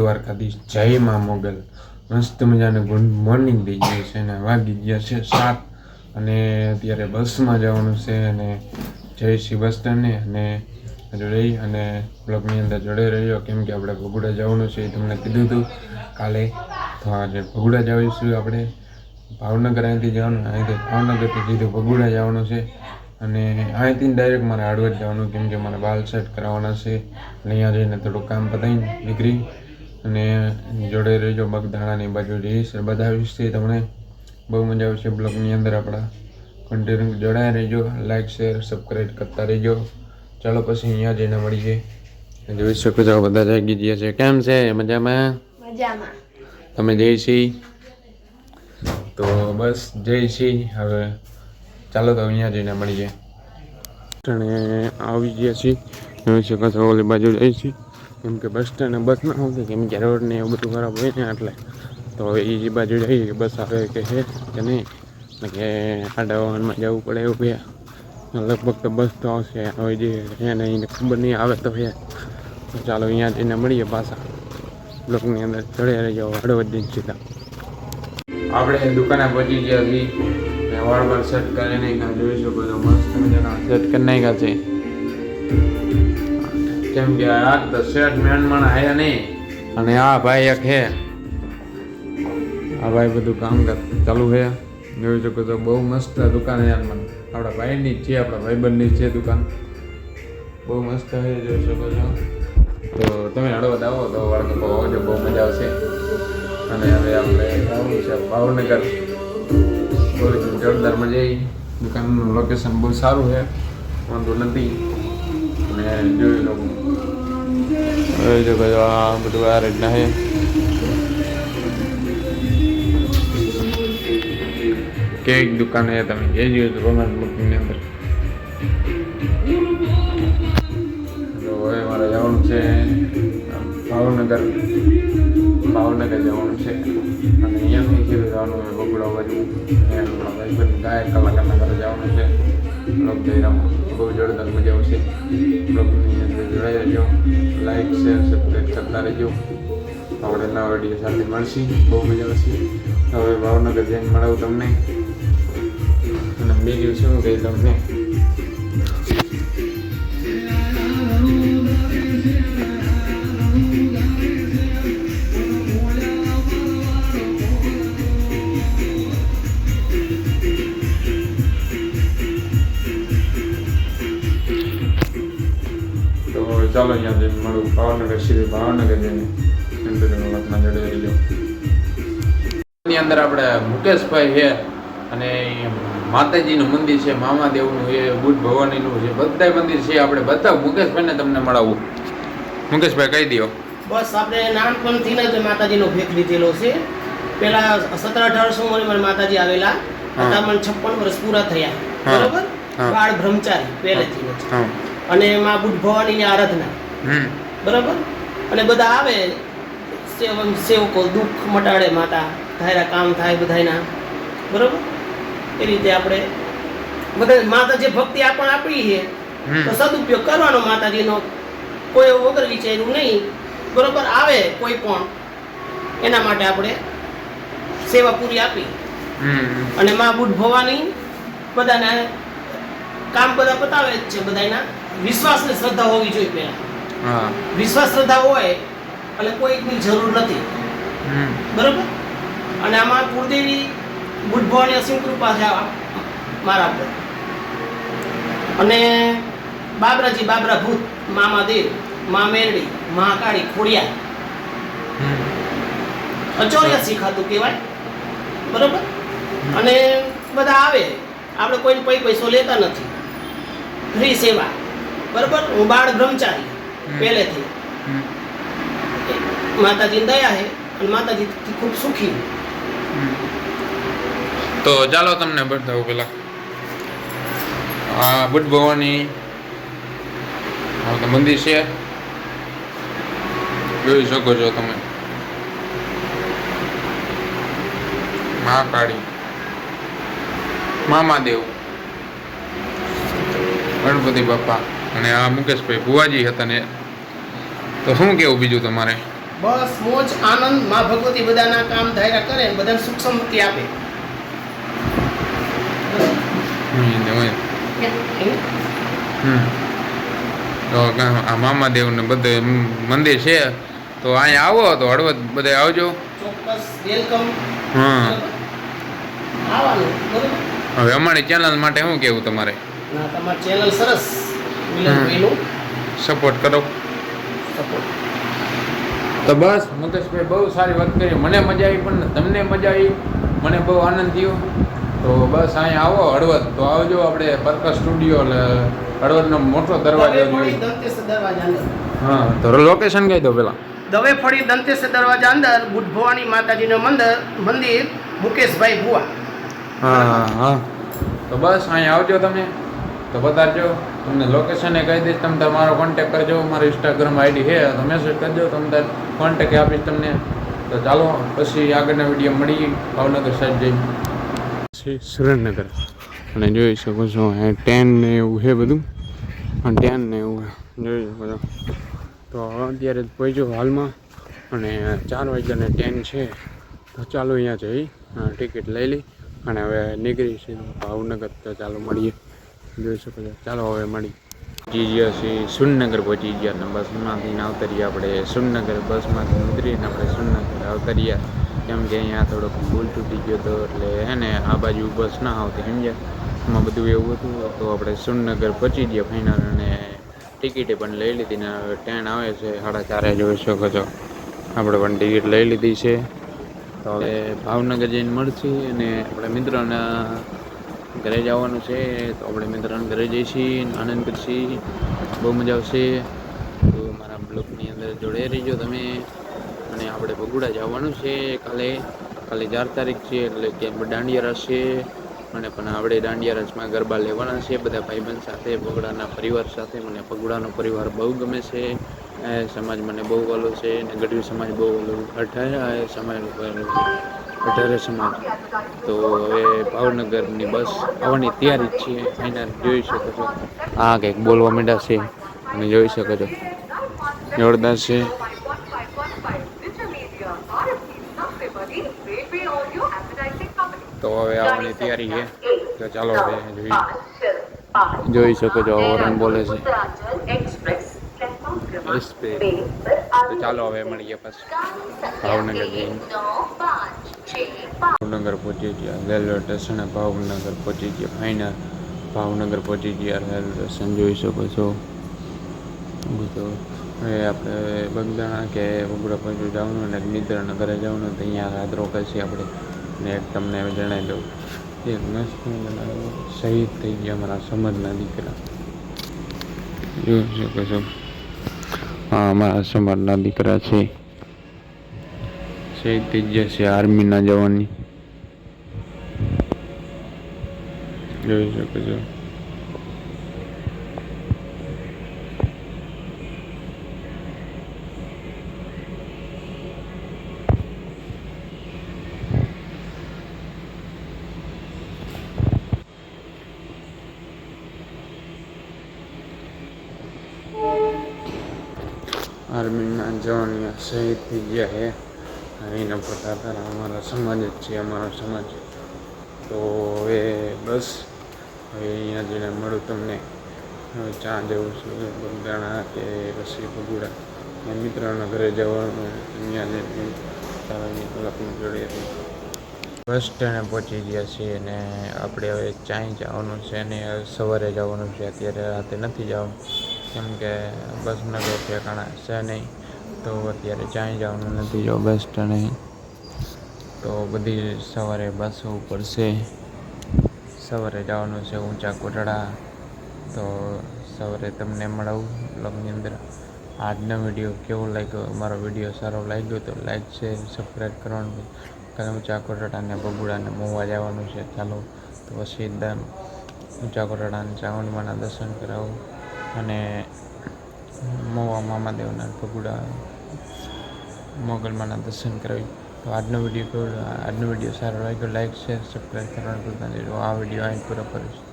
દ્વારકાધીશ જય મા મોગલ. મસ્ત મજાને ગુડ મોર્નિંગ થઈ ગયું છે અને વાગી ગયા છે સાત અને અત્યારે બસમાં જવાનું છે અને જય શ્રી બસ સ્ટેન્ડને અને રહી અને બ્લોગની અંદર જોડે રહ્યો. કેમ કે આપણે ભગુડા જવાનું છે એ તમને કીધું હતું કાલે. તો આજે ભગુડા જઈશું આપણે. ભાવનગર અહીંથી જવાનું, અહીંથી ભાવનગરથી સીધું ભગુડા જવાનું છે. અને અહીંથી ડાયરેક્ટ મારે હળવદ જવાનું, કેમ કે મારે બાલ સેટ કરાવવાના છે. અને અહીંયા જઈને થોડું કામ પતાવીને નીકળી અને જોડે રહેજો બગદાણાની બાજુ જઈશ. બધા વિશે તમને બહુ મજા આવશે બ્લોગની અંદર આપણા. કન્ટિન્યુ જોડાયા રહેજો લાઇક શેર સબસ્ક્રાઈબ કરતા રહેજો. ચાલો પછી અહીંયા જઈને મળીએ. જોઈ શકો છો બધા જાગી ગયા છે. કેમ છે? મજામાં? મજામાં. તમે જય શ્રી? તો બસ જય શ્રી. હવે ચાલો તો અહીંયા જઈને મળીએ. અને આવી ગયા છીએ. જોઈ શકો છો ઓલી બાજુ જઈ છીએ. કેમ કે બસ સ્ટેન્ડ બસ ના આવતી કેમ કે રોડ ને એવું બધું ખરાબ હોય ને એટલે. તો એ બાજુ જઈએ કે બસ આવે કે છે કે નહીં? કે આડા વાહનમાં જવું પડે એવું છે. લગભગ તો બસ તો આવશે, હવે જે એને એને ખબર નહીં આવે તો હે ચાલો અહીંયા જઈને મળીએ પાછા. બ્લોકની અંદર ચડે જાઓ હળવદ દિન સીધા. આપણે દુકાને પહોંચી ગયા છીએ. વાળ સેટ કરી નાખ્યા, જોઈ શકો મસ્ત મજાના સેટ કરી નાખ્યા છે. કેમ કે આ તો સેટ મેનમાં આયા નહીં. અને આ ભાઈ એક હે. આ ભાઈ બધું કામ ચાલુ છે જોઈ શકો તો બહુ મસ્ત દુકાન યાર મને આપણા ભાઈની જ છે, આપણા ભાઈબંધની છે દુકાન. બહુ મસ્ત છે જોઈ શકો છો. તો તમે હળવદ આવો તો વાળકો આવજો, બહુ મજા આવશે. અને હવે આપણે જવાનું છે ભાવનગર. જોરદાર મજા આવી. દુકાનનું લોકેશન બહુ સારું છે. વાંધો નથી. અને જોઈ લો. હવે જો કહ્યું આ બધું આ રીતના છે. કેક દુકાન છે તમે જે જોયું તો કોમેન્ટ બુકિંગની અંદર. તો હવે મારે જવાનું છે ભાવનગર. ભાવનગર જવાનું છે. અને અહીંયાથી જવાનું હોય બગુડા બાજુ. અહીંયા ગાયક કલાકારના ઘરે જવાનું છે. બ્લોગ જઈરામાં બહુ જોરદાર મજા આવશે. બ્લોગની અંદર જોડાઈ રહેજો. લાઇક શેર સબસ્ક્રાઈબ કરતા રહેજો. આપણે નવા વીડિયો સાથે મળશી. બહુ મજા આવશે. હવે ભાવનગર જઈને મળાવું તમને. અને બીજું શું કહી તમને. ચાલો અહીંયા જઈને મળું ભાવનગર શ્રી ભાવનગર જઈને કંટિન્યુ વાતમાં જોડે રહીજો. ની અંદર આપણે મુકેશભાઈ છે અને માતાજીનું મંદિર છે મામાદેવનું છે બુદ્ધ ભવાનીનું છે બધા મંદિર છે. આપણે બધા મુકેશભાઈને તમને મળાવું. મુકેશભાઈ કહી દો બસ આપણે નાનપણથી જ માતાજીનો ભેખ લીધેલો છે. પેલા સત્તર અઢારસો ઉંમરે માતાજી આવેલા. હતા મને છપ્પન વર્ષ પૂરા થયા. બરોબર? બાળ બ્રહ્મચારી પહેલેથી અને એમાં બુદ્ધ ભવાનીની આરાધના. બરાબર? અને બધા આવે સેવ- સેવકો દુઃખ મટાડે માતા ધાયરા કામ થાય બધાના બરોબર? એ રીતે આપણે બધા માતા જે ભક્તિ આપણ આપી છે. તો સદુપયોગ કરવાનો માતાજીનો કોઈ વગર વિચાર્યું નહીં. બરોબર? આવે કોઈ પણ. એના માટે આપણે સેવા પૂરી આપી. અને મા બુદ્ધ ભવાની બધાને કામ બધા પતાવે જ છે બધાના વિશ્વાસ ને શ્રદ્ધા હોવી જોઈએ પહેલા. વિશ્વાસ શ્રદ્ધા હોય એટલે કોઈની જરૂર નથી. બરોબર? અને આમાં કુળદેવી બુદ્ધ ભવાની અસીમ કૃપા છે મારા પર. અને બાબરાજી બાબરા ભૂત મામા દેવ મા મેરડી મહાકાળી ખોડિયા અચોર્યા શીખાતું કહેવાય. બરોબર? અને બધા આવે. આપણે કોઈને પૈ પૈસો લેતા નથી. ફ્રી સેવા. બરોબર? હું બાળ બ્રહ્મચારી પહેલેથી. માતાજી દયા છે અને માતાજી ખૂબ સુખી. તો ચાલો તમને બતાવું પેલા. આ બુદ્ધ ભવાની મંદિર છે. જોઈ શકો છો તમે. મહાકાળી. મામાદેવ. ગણપતિ બાપા. અને આ મુકેશભાઈ ભુવાજી હતા ને તો શું કેવું બીજું તમારે? બસ મોજ આનંદમાં ભગવતી બધાના કામ ધાર્યા કરે ને બધાને સુખ સમૃદ્ધિ આપે. હમ તો આ મામાદેવ ને બધે મંદિર છે તો અહીંયા આવો તો હળવદ બધે આવજો. ચોક્કસ વેલકમ. હા. આવવાનું હવે અમારી ચેનલ માટે શું કેવું તમારે? ના તમારી ચેનલ સરસ. સપોર્ટ કરો. સપોર્ટ તો બસ. મુકેશભાઈ બહુ સારી વાત કરી. મને મજા આવી પણ તમને મજા આવી. મને બહુ આનંદ થયો. તો બસ અહીંયા આવો હળવદ. તો આવજો આપણે પર્કસ સ્ટુડિયો એટલે હળવદનો મોટો દરવાજો હા તો લોકેશન કહી દો પેલા. દવે ફળી દંતેશ દરવાજા અંદર બુદ્ધ ભવાની માતાજીનું મંદિર મંદિર મુકેશભાઈ ભુવા. હા હા તો બસ અહીંયા આવજો તમે. તો બતાડજો તમને લોકેશન એ કહી દઈશ, તમે તમારો કોન્ટેક કરજો, મારો ઇન્સ્ટાગ્રામ આઈડી છે, તો મેસેજ કરજો તમને કોન્ટેક આપીશ તમને. તો ચાલો, પછી આગળના વીડિયો મળી, ભાવનગર સાહેબ જઈ સુરેન્દ્રનગર. અને જોઈ શકો છો ટેન ને એવું છે બધું. અને ટેન ને એવું જોઈ શકો છો. તો અત્યારે પહોંચ્યો હાલમાં, અને ચાર વાગ્યાને ટેન છે. તો ચાલો અહીંયા જઈ ટિકિટ લઈ લઈ, અને હવે નીકળી છે ભાવનગર. તો ચાલો મળીએ. જોઈ શકો છો. ચાલો હવે મળી. પહોંચી ગયા છીએ સુનગર પહોંચી ગયા બસમાંથી આવતરીએ આપણે સુનનગર બસમાંથી ઉતરીને આપણે સુરનગર આવતરીયા. કેમ કે અહીંયા થોડોક ભૂલ તૂટી ગયો હતો એટલે હે ને આ બાજુ બસ ના આવતી, સમજ્યા? એમાં બધું એવું હતું. તો આપણે સુનગર પહોંચી ગયા ફાઇનલ અને ટિકિટે પણ લઈ લીધી ને હવે ટ્રેન આવે છે સાડા ચારે જોઈ શકો છો. આપણે પણ ટિકિટ લઈ લીધી છે. તો હવે ભાવનગર જઈને મળશે અને આપણે મિત્રોના ઘરે જવાનું છે, તો આપણે મિત્રોના ઘરે જઈશી આનંદ કરશી, બહુ મજા આવશે. તો મારા બ્લોગની અંદર જોડે રહીજો તમે. અને આપણે બગુડા જવાનું છે કાલે. કાલે ચાર તારીખ છે, એટલે કે દાંડિયા રસ છે. અને પણ આપણે દાંડિયા રસમાં ગરબા લેવાના છે, બધા ભાઈબંધ સાથે, બગડાના પરિવાર સાથે. મને બગુડાનો પરિવાર બહુ ગમે છે. સમાજ મને બહુ વાલો છે અને ગઢવી સમાજ બહુ વાલો અઠારે સમાજ વાલો છે અઢારે સમાજ. તો હવે ભાવનગરની બસ આવવાની તૈયારી જ છે ફાઇનલ જોઈ શકો છો. આ કંઈક બોલવા માંડ્યા છે. અને જોઈ શકો છો. જોરદાર છે. તો હવે આવવાની તૈયારી છે. તો ચાલો હવે જોઈ જોઈ શકો છો ઓરન બોલે છે. તો ચાલો હવે મળીએ પછી. ભાવનગર ભાવનગર પહોંચી ગયા. રેલવે સ્ટેશને ભાવનગર પહોંચી ગયા. ફાઇનલ ભાવનગર પહોંચી ગયા. રેલવે સ્ટેશન જોઈ શકો છો. તો હવે આપણે બગદાણા કે ઉગડા બાજુ જવાનું અને મિત્રના ઘરે જવાનું તો અહીંયા રાત રોકાશે આપણે. ને એક તમને જણાવી દઉં. એક મસ્ત શહીદ થઈ ગયા અમારા સમાજના દીકરા. જોઈ શકો છો. હા, અમારા સમાજના દીકરા છે. શહીદ થઈ ગયા છે આર્મીના જવાની. જોઈ શકો છો. આર્મીના જવાન શહીદ થઈ ગયા છે. અહીંના પોતા અમારા સમાજ જ છે અમારો સમાજ. તો હવે બસ, હવે અહીંયા જઈને મળું તમને. હવે ચા જવું છું, બગદાણા કે રસી બગુડા એ મિત્રના ઘરે જવાનું, અહીંયા જઈને તારાની કલાકની હતી બસ સ્ટેન્ડે પહોંચી ગયા છીએ અને આપણે હવે ચાંય જવાનું છે અને સવારે જવાનું છે, અત્યારે રાતે નથી જવાનું. કેમ કે બસના કોઈ ઠેકાણા છે નહીં. તો અત્યારે ચાંય જવાનું નથી, જો બસ સ્ટેન્ડે તો બધી સવારે બસો પડશે. સવારે જવાનું છે ઊંચા કોટડા. તો સવારે તમને મળવું બ્લોગની અંદર. આજનો વીડિયો કેવો લાગ્યો? મારો વીડિયો સારો લાગ્યો તો લાઈક છે સબસ્ક્રાઈબ કરવાનું. કારણ ઊંચા કોટડાને બગુડાને મોવા જવાનું છે. ચાલો, તો પછી દમ ઊંચા કોટડાને ચાવણમાંના દર્શન કરાવું. અને મોવા મામાદેવના પગુડા મોગલમાના દર્શન કરાવી. તો આજનો વીડિયો આજનો વીડિયો સારો લાગ્યો? લાઈક, શેર, સબસ્ક્રાઈબ કરવાનું ભૂલતા નહીં. આ વીડિયો અહીં પૂરો કરીશ